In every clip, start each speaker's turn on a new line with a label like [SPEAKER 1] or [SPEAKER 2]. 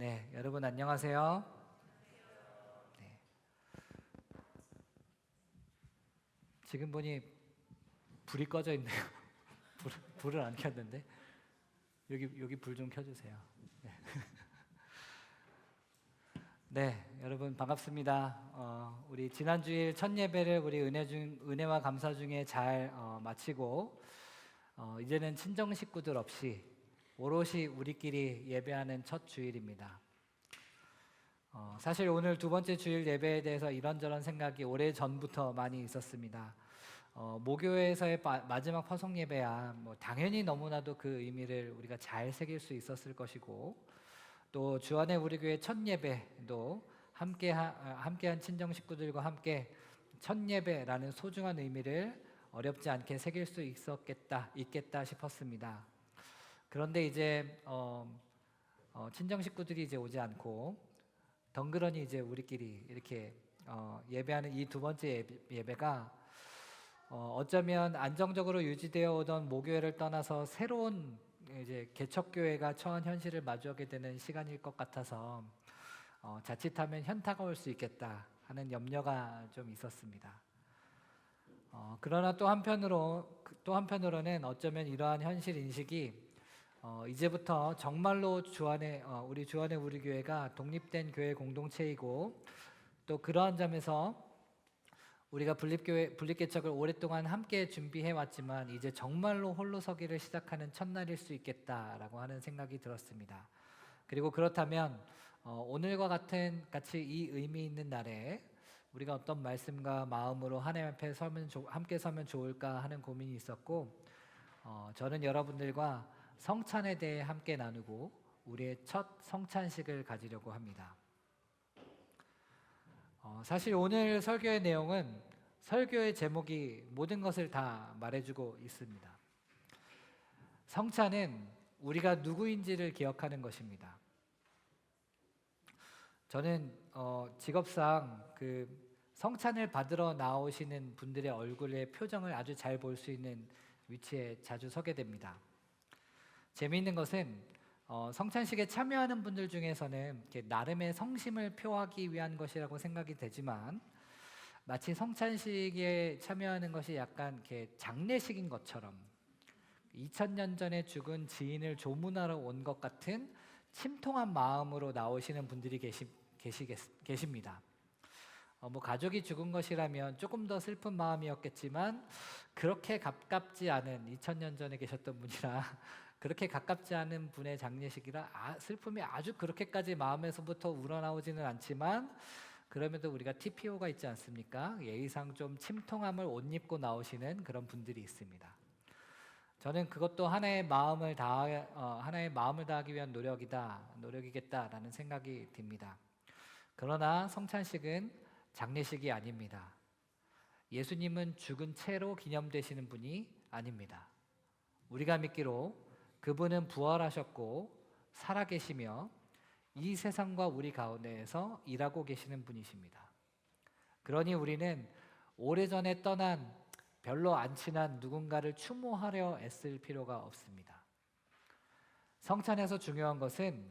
[SPEAKER 1] 네, 여러분 안녕하세요. 네. 지금 보니 불이 꺼져 있네요. 불, 불을 안 켰는데 여기 여기 불 좀 켜주세요. 네. 네, 여러분 반갑습니다. 어, 우리 지난 주일 첫 예배를 우리 은혜 중 은혜와 감사 중에 잘 어, 마치고 어, 이제는 친정 식구들 없이 오롯이 우리끼리 예배하는 첫 주일입니다. 어, 사실 오늘 두 번째 주일 예배에 대해서 이런저런 생각이 오래 전부터 많이 있었습니다. 어, 모교에서의 마, 마지막 파송 예배야 뭐 당연히 너무나도 그 의미를 우리가 잘 새길 수 있었을 것이고 또 주안의 우리 교회 첫 예배도 함께 하, 함께한 친정 식구들과 함께 첫 예배라는 소중한 의미를 어렵지 않게 새길 수 있었겠다 있겠다 싶었습니다. 그런데 이제 어, 어, 친정 식구들이 이제 오지 않고 덩그러니 이제 우리끼리 이렇게 어, 예배하는 이 두 번째 예배, 예배 가 어, 어쩌면 안정적으로 유지되어 오던 모교회를 떠나서 새로운 이제 개척교회가 처한 현실을 마주하게 되는 시간일 것 같아서 어, 자칫하면 현타가 올 수 있겠다 하는 염려가 좀 있었습니다. 어, 그러나 또 한편으로 또 한편으로는 어쩌면 이러한 현실 인식이 어, 이제부터 정말로 주안의 어, 우리 주안의 우리 교회가 독립된 교회 공동체이고 또 그러한 점에서 우리가 분립교회 분립개척을 오랫동안 함께 준비해 왔지만 이제 정말로 홀로 서기를 시작하는 첫날일 수 있겠다라고 하는 생각이 들었습니다. 그리고 그렇다면 어, 오늘과 같은 같이 이 의미 있는 날에 우리가 어떤 말씀과 마음으로 하나님 앞에 서면 조, 함께 서면 좋을까 하는 고민이 있었고 어, 저는 여러분들과 성찬에 대해 함께 나누고 우리의 첫 성찬식을 가지려고 합니다. 어, 사실 오늘 설교의 내용은 설교의 제목이 모든 것을 다 말해주고 있습니다. 성찬은 우리가 누구인지를 기억하는 것입니다. 저는 어, 직업상 그 성찬을 받으러 나오시는 분들의 얼굴의 표정을 아주 잘 볼 수 있는 위치에 자주 서게 됩니다. 재미있는 것은 어, 성찬식에 참여하는 분들 중에서는 나름의 성심을 표하기 위한 것이라고 생각이 되지만 마치 성찬식에 참여하는 것이 약간 이렇게 장례식인 것처럼 2000년 전에 죽은 지인을 조문하러 온 것 같은 침통한 마음으로 나오시는 분들이 계시, 계시겠, 계십니다. 어, 뭐 가족이 죽은 것이라면 조금 더 슬픈 마음이었겠지만 그렇게 가깝지 않은 2000년 전에 계셨던 분이라 그렇게 가깝지 않은 분의 장례식이라 아, 슬픔이 아주 그렇게까지 마음에서부터 우러나오지는 않지만 그럼에도 우리가 TPO가 있지 않습니까? 예의상 좀 침통함을 옷 입고 나오시는 그런 분들이 있습니다. 저는 그것도 하나의 마음을 다 어, 하나의 마음을 다하기 위한 노력이다, 노력이겠다라는 생각이 듭니다. 그러나 성찬식은 장례식이 아닙니다. 예수님은 죽은 채로 기념되시는 분이 아닙니다. 우리가 믿기로 그분은 부활하셨고 살아계시며 이 세상과 우리 가운데에서 일하고 계시는 분이십니다. 그러니 우리는 오래전에 떠난 별로 안 친한 누군가를 추모하려 애쓸 필요가 없습니다. 성찬에서 중요한 것은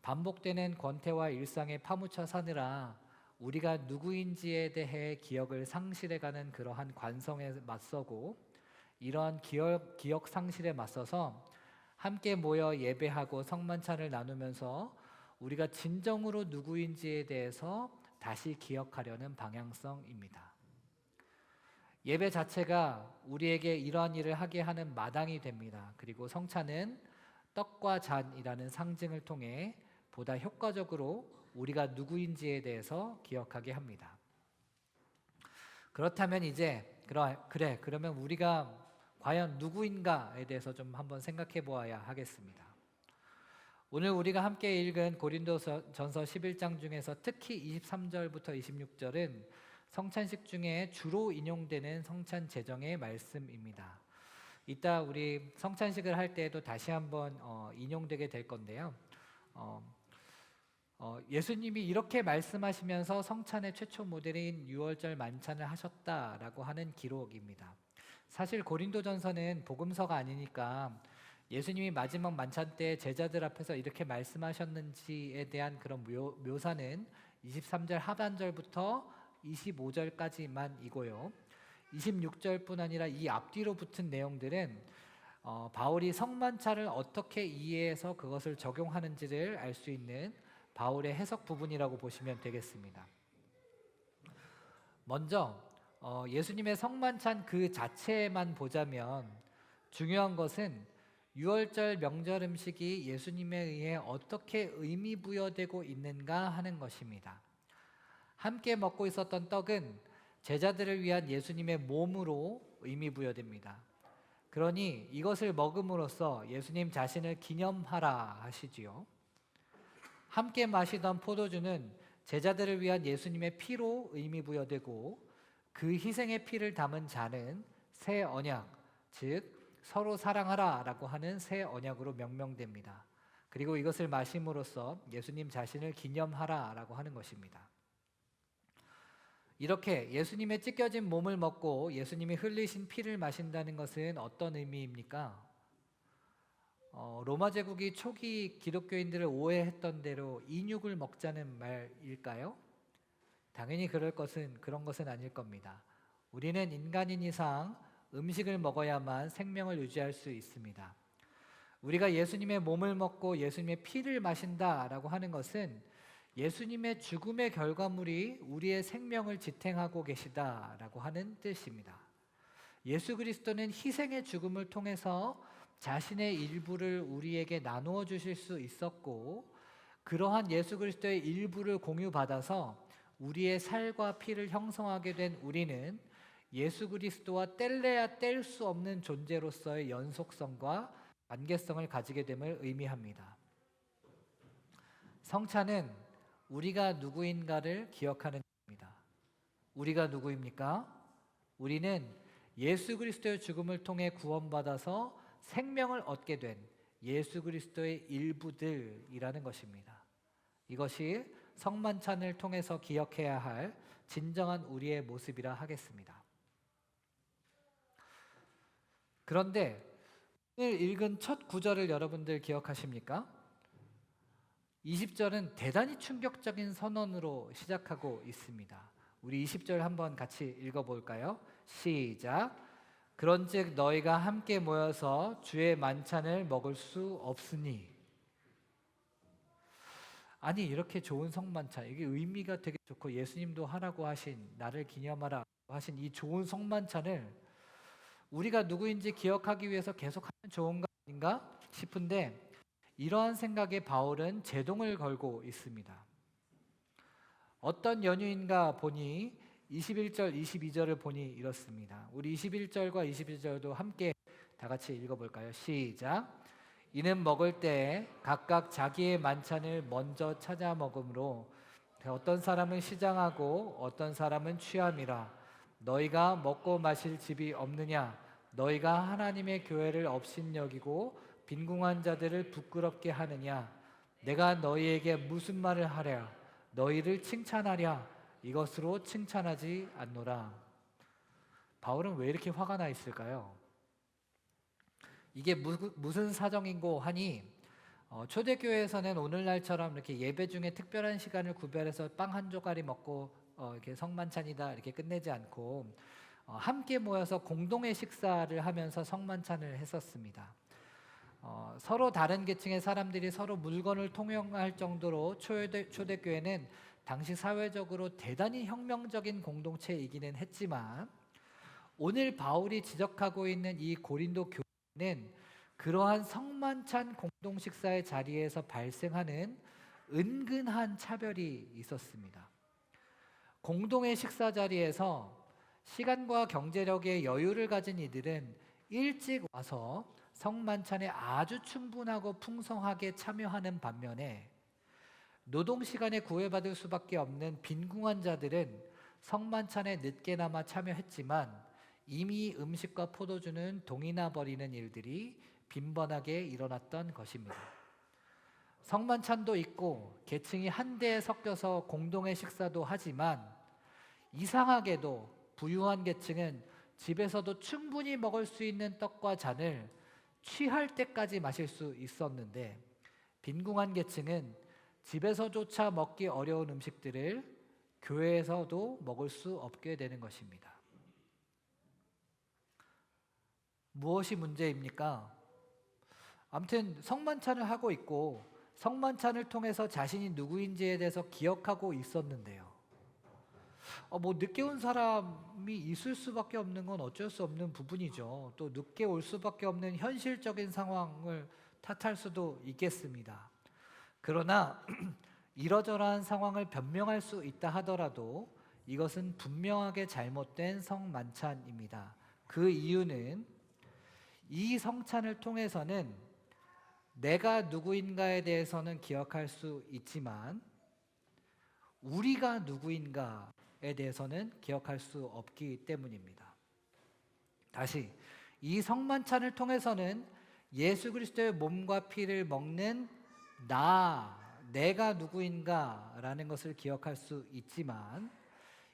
[SPEAKER 1] 반복되는 권태와 일상에 파묻혀 사느라 우리가 누구인지에 대해 기억을 상실해가는 그러한 관성에 맞서고 이러한 기억, 기억 상실에 맞서서 함께 모여 예배하고 성만찬을 나누면서 우리가 진정으로 누구인지에 대해서 다시 기억하려는 방향성입니다. 예배 자체가 우리에게 이러한 일을 하게 하는 마당이 됩니다. 그리고 성찬은 떡과 잔이라는 상징을 통해 보다 효과적으로 우리가 누구인지에 대해서 기억하게 합니다. 그렇다면 이제 그래 그러면 우리가 과연 누구인가에 대해서 좀 한번 생각해 보아야 하겠습니다. 오늘 우리가 함께 읽은 고린도전서 11장 중에서 특히 23절부터 26절은 성찬식 중에 주로 인용되는 성찬 제정의 말씀입니다. 이따 우리 성찬식을 할 때에도 다시 한번 어, 인용되게 될 건데요. 어, 어, 예수님이 이렇게 말씀하시면서 성찬의 최초 모델인 유월절 만찬을 하셨다라고 하는 기록입니다. 사실 고린도전서는 복음서가 아니니까 예수님이 마지막 만찬 때 제자들 앞에서 이렇게 말씀하셨는지에 대한 그런 묘, 묘사는 23절 하반절부터 25절까지만 이고요. 26절뿐 아니라 이 앞뒤로 붙은 내용들은 어, 바울이 성만찬을 어떻게 이해해서 그것을 적용하는지를 알 수 있는 바울의 해석 부분이라고 보시면 되겠습니다. 먼저 어, 예수님의 성만찬 그 자체만 보자면 중요한 것은 유월절 명절 음식이 예수님에 의해 어떻게 의미 부여되고 있는가 하는 것입니다. 함께 먹고 있었던 떡은 제자들을 위한 예수님의 몸으로 의미 부여됩니다. 그러니 이것을 먹음으로써 예수님 자신을 기념하라 하시지요. 함께 마시던 포도주는 제자들을 위한 예수님의 피로 의미 부여되고 그 희생의 피를 담은 잔은 새 언약, 즉 서로 사랑하라라고 하는 새 언약으로 명명됩니다. 그리고 이것을 마심으로써 예수님 자신을 기념하라라고 하는 것입니다. 이렇게 예수님의 찢겨진 몸을 먹고 예수님이 흘리신 피를 마신다는 것은 어떤 의미입니까? 어, 로마 제국이 초기 기독교인들을 오해했던 대로 인육을 먹자는 말일까요? 당연히 그럴 것은 그런 것은 아닐 겁니다. 우리는 인간인 이상 음식을 먹어야만 생명을 유지할 수 있습니다. 우리가 예수님의 몸을 먹고 예수님의 피를 마신다라고 하는 것은 예수님의 죽음의 결과물이 우리의 생명을 지탱하고 계시다라고 하는 뜻입니다. 예수 그리스도는 희생의 죽음을 통해서 자신의 일부를 우리에게 나누어 주실 수 있었고 그러한 예수 그리스도의 일부를 공유받아서 우리의 살과 피를 형성하게 된 우리는 예수 그리스도와 뗄래야 뗄 수 없는 존재로서의 연속성과 관계성을 가지게 됨을 의미합니다. 성찬은 우리가 누구인가를 기억하는 입니다. 우리가 누구입니까? 우리는 예수 그리스도의 죽음을 통해 구원받아서 생명을 얻게 된 예수 그리스도의 일부들이라는 것입니다. 이것이 성만찬을 통해서 기억해야 할 진정한 우리의 모습이라 하겠습니다. 그런데 오늘 읽은 첫 구절을 여러분들 기억하십니까? 20절은 대단히 충격적인 선언으로 시작하고 있습니다. 우리 20절 한번 같이 읽어볼까요? 시작. 그런즉 너희가 함께 모여서 주의 만찬을 먹을 수 없으니 아니 이렇게 좋은 성만찬 이게 의미가 되게 좋고 예수님도 하라고 하신 나를 기념하라 하신 이 좋은 성만찬을 우리가 누구인지 기억하기 위해서 계속 하면 좋은 거 아닌가 싶은데 이러한 생각에 바울은 제동을 걸고 있습니다. 어떤 연유인가 보니 21절, 22절을 보니 이렇습니다. 우리 21절과 22절도 함께 다 같이 읽어 볼까요? 시작. 이는 먹을 때 각각 자기의 만찬을 먼저 찾아 먹으므로 어떤 사람은 시장하고 어떤 사람은 취함이라. 너희가 먹고 마실 집이 없느냐? 너희가 하나님의 교회를 업신여기고 빈궁한 자들을 부끄럽게 하느냐? 내가 너희에게 무슨 말을 하랴? 너희를 칭찬하랴? 이것으로 칭찬하지 않노라. 바울은 왜 이렇게 화가 나 있을까요? 이게 무, 무슨 사정인고 하니 어, 초대교회에서는 오늘날처럼 이렇게 예배 중에 특별한 시간을 구별해서 빵 한 조각이 먹고 어, 이렇게 성만찬이다 이렇게 끝내지 않고 어, 함께 모여서 공동의 식사를 하면서 성만찬을 했었습니다. 어, 서로 다른 계층의 사람들이 서로 물건을 통용할 정도로 초대, 초대교회는 당시 사회적으로 대단히 혁명적인 공동체이기는 했지만 오늘 바울이 지적하고 있는 이 고린도 교회 는 그러한 성만찬 공동 식사의 자리에서 발생하는 은근한 차별이 있었습니다. 공동의 식사 자리에서 시간과 경제력의 여유를 가진 이들은 일찍 와서 성만찬에 아주 충분하고 풍성하게 참여하는 반면에 노동 시간에 구애받을 수밖에 없는 빈궁한 자들은 성만찬에 늦게나마 참여했지만 이미 음식과 포도주는 동이나 버리는 일들이 빈번하게 일어났던 것입니다. 성만찬도 있고 계층이 한데에 섞여서 공동의 식사도 하지만 이상하게도 부유한 계층은 집에서도 충분히 먹을 수 있는 떡과 잔을 취할 때까지 마실 수 있었는데 빈궁한 계층은 집에서조차 먹기 어려운 음식들을 교회에서도 먹을 수 없게 되는 것입니다. 무엇이 문제입니까? 아무튼 성만찬을 하고 있고 성만찬을 통해서 자신이 누구인지에 대해서 기억하고 있었는데요. 어, 뭐 늦게 온 사람이 있을 수밖에 없는 건 어쩔 수 없는 부분이죠. 또 늦게 올 수밖에 없는 현실적인 상황을 탓할 수도 있겠습니다. 그러나 이러저러한 상황을 변명할 수 있다 하더라도 이것은 분명하게 잘못된 성만찬입니다. 그 이유는 이 성찬을 통해서는 내가 누구인가에 대해서는 기억할 수 있지만 우리가 누구인가에 대해서는 기억할 수 없기 때문입니다. 다시 이 성만찬을 통해서는 예수 그리스도의 몸과 피를 먹는 나 내가 누구인가라는 것을 기억할 수 있지만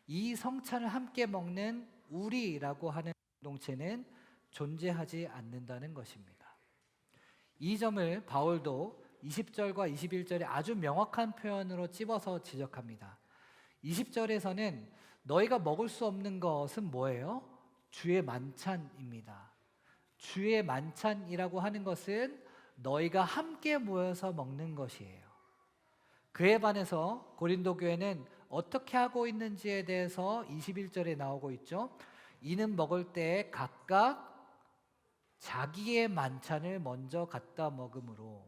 [SPEAKER 1] 이 성찬을 함께 먹는 우리라고 하는 공동체는 존재하지 않는다는 것입니다. 이 점을 바울도 20절과 21절에 아주 명확한 표현으로 찝어서 지적합니다. 20절에서는 너희가 먹을 수 없는 것은 뭐예요? 주의 만찬입니다. 주의 만찬이라고 하는 것은 너희가 함께 모여서 먹는 것이에요. 그에 반해서 고린도 교회는 어떻게 하고 있는지에 대해서 21절에 나오고 있죠. 이는 먹을 때 각각 자기의 만찬을 먼저 갖다 먹음으로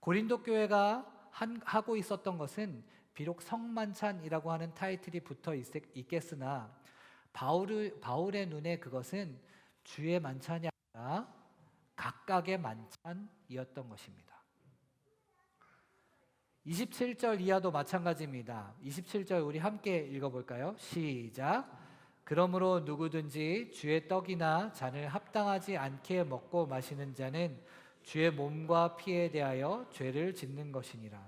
[SPEAKER 1] 고린도 교회가 한, 하고 있었던 것은 비록 성만찬이라고 하는 타이틀이 붙어 있, 있겠으나 바울, 바울의 눈에 그것은 주의 만찬이 아니라 각각의 만찬이었던 것입니다. 27절 이하도 마찬가지입니다. 27절 우리 함께 읽어볼까요? 시작. 그러므로 누구든지 주의 떡이나 잔을 합당하지 않게 먹고 마시는 자는 주의 몸과 피에 대하여 죄를 짓는 것이니라.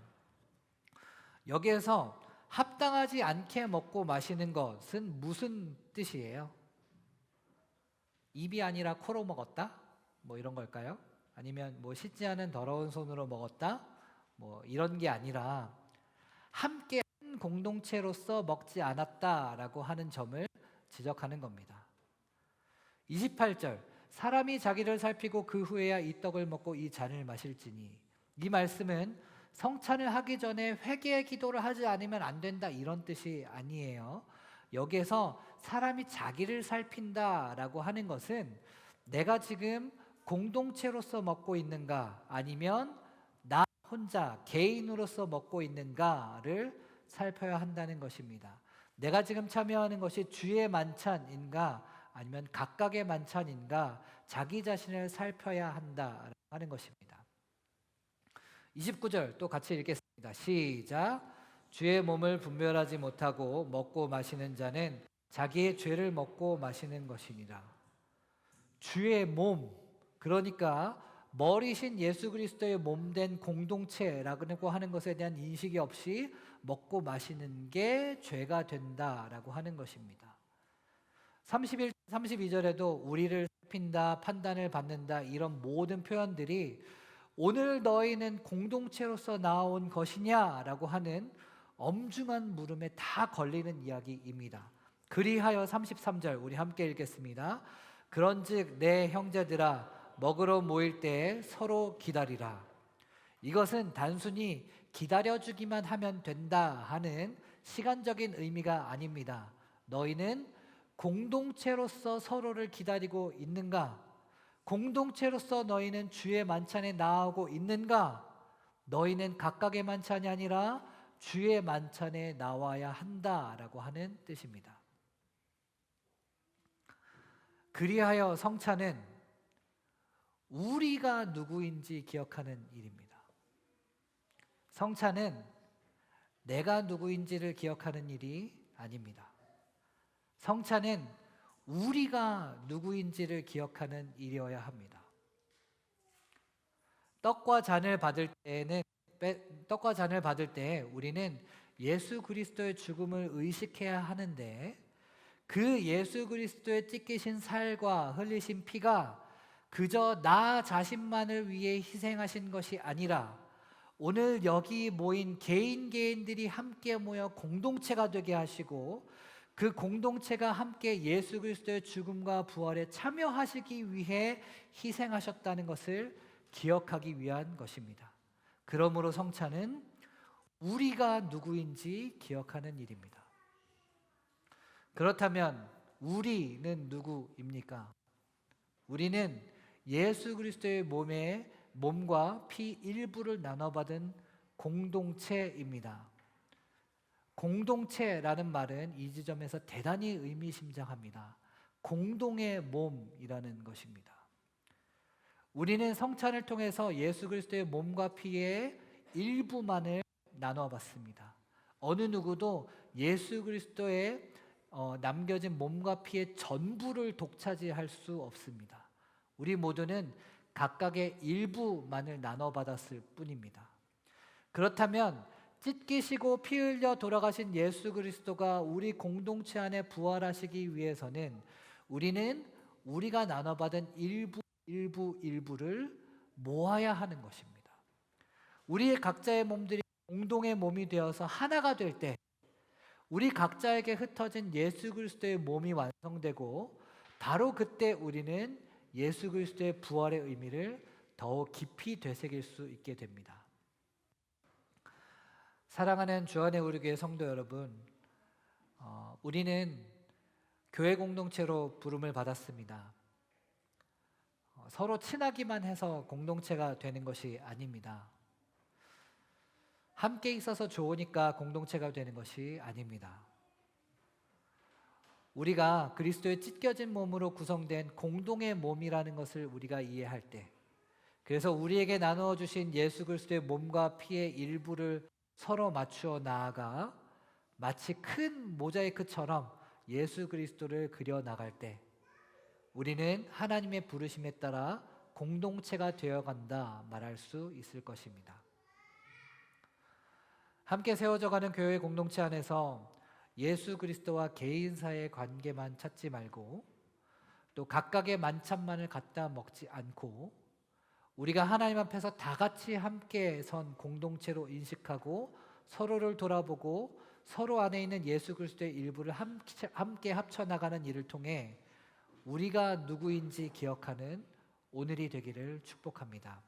[SPEAKER 1] 여기에서 합당하지 않게 먹고 마시는 것은 무슨 뜻이에요? 입이 아니라 코로 먹었다? 뭐 이런 걸까요? 아니면 뭐 씻지 않은 더러운 손으로 먹었다? 뭐 이런 게 아니라 함께 한 공동체로서 먹지 않았다라고 하는 점을 지적하는 겁니다. 28절 사람이 자기를 살피고 그 후에야 이 떡을 먹고 이 잔을 마실지니 이 말씀은 성찬을 하기 전에 회개의 기도를 하지 않으면 안 된다 이런 뜻이 아니에요. 여기에서 사람이 자기를 살핀다라고 하는 것은 내가 지금 공동체로서 먹고 있는가 아니면 나 혼자 개인으로서 먹고 있는가를 살펴야 한다는 것입니다. 내가 지금 참여하는 것이 주의 만찬인가 아니면 각각의 만찬인가 자기 자신을 살펴야 한다 하는 것입니다. 29절 또 같이 읽겠습니다. 시작. 주의 몸을 분별하지 못하고 먹고 마시는 자는 자기의 죄를 먹고 마시는 것이니라. 주의 몸 그러니까 머리신 예수 그리스도의 몸 된 공동체라고 하는 것에 대한 인식이 없이 먹고 마시는 게 죄가 된다라고 하는 것입니다. 31, 32절에도 우리를 살핀다, 판단을 받는다 이런 모든 표현들이 오늘 너희는 공동체로서 나온 것이냐라고 하는 엄중한 물음에 다 걸리는 이야기입니다. 그리하여 33절 우리 함께 읽겠습니다. 그런즉 내 형제들아 먹으러 모일 때 서로 기다리라. 이것은 단순히 기다려주기만 하면 된다 하는 시간적인 의미가 아닙니다. 너희는 공동체로서 서로를 기다리고 있는가? 공동체로서 너희는 주의 만찬에 나오고 있는가? 너희는 각각의 만찬이 아니라 주의 만찬에 나와야 한다라고 하는 뜻입니다. 그리하여 성찬은 우리가 누구인지 기억하는 일입니다. 성찬은 내가 누구인지를 기억하는 일이 아닙니다. 성찬은 우리가 누구인지를 기억하는 일이어야 합니다. 떡과 잔을 받을 때는 떡과 잔을 받을 때 우리는 예수 그리스도의 죽음을 의식해야 하는데 그 예수 그리스도의 찢기신 살과 흘리신 피가 그저 나 자신만을 위해 희생하신 것이 아니라 오늘 여기 모인 개인 개인들이 함께 모여 공동체가 되게 하시고 그 공동체가 함께 예수 그리스도의 죽음과 부활에 참여하시기 위해 희생하셨다는 것을 기억하기 위한 것입니다. 그러므로 성찬은 우리가 누구인지 기억하는 일입니다. 그렇다면 우리는 누구입니까? 우리는 예수 그리스도의 몸에 몸과 피 일부를 나눠받은 공동체입니다. 공동체라는 말은 이 지점에서 대단히 의미심장합니다. 공동의 몸이라는 것입니다. 우리는 성찬을 통해서 예수 그리스도의 몸과 피의 일부만을 나눠 봤습니다. 어느 누구도 예수 그리스도의 어, 남겨진 몸과 피의 전부를 독차지할 수 없습니다. 우리 모두는 각각의 일부만을 나눠 받았을 뿐입니다. 그렇다면 찢기시고 피 흘려 돌아가신 예수 그리스도가 우리 공동체 안에 부활하시기 위해서는 우리는 우리가 나눠 받은 일부 일부 일부를 모아야 하는 것입니다. 우리의 각자의 몸들이 공동의 몸이 되어서 하나가 될 때 우리 각자에게 흩어진 예수 그리스도의 몸이 완성되고 바로 그때 우리는 예수 그리스도의 부활의 의미를 더욱 깊이 되새길 수 있게 됩니다. 사랑하는 주안의 우리 교회 성도 여러분, 어, 우리는 교회 공동체로 부름을 받았습니다. 어, 서로 친하기만 해서 공동체가 되는 것이 아닙니다. 함께 있어서 좋으니까 공동체가 되는 것이 아닙니다. 우리가 그리스도의 찢겨진 몸으로 구성된 공동의 몸이라는 것을 우리가 이해할 때, 그래서 우리에게 나누어 주신 예수 그리스도의 몸과 피의 일부를 서로 맞추어 나아가 마치 큰 모자이크처럼 예수 그리스도를 그려 나갈 때, 우리는 하나님의 부르심에 따라 공동체가 되어 간다 말할 수 있을 것입니다. 함께 세워져 가는 교회 공동체 안에서 예수 그리스도와 개인사의 관계만 찾지 말고 또 각각의 만찬만을 갖다 먹지 않고 우리가 하나님 앞에서 다 같이 함께 선 공동체로 인식하고 서로를 돌아보고 서로 안에 있는 예수 그리스도의 일부를 함께 합쳐 나가는 일을 통해 우리가 누구인지 기억하는 오늘이 되기를 축복합니다.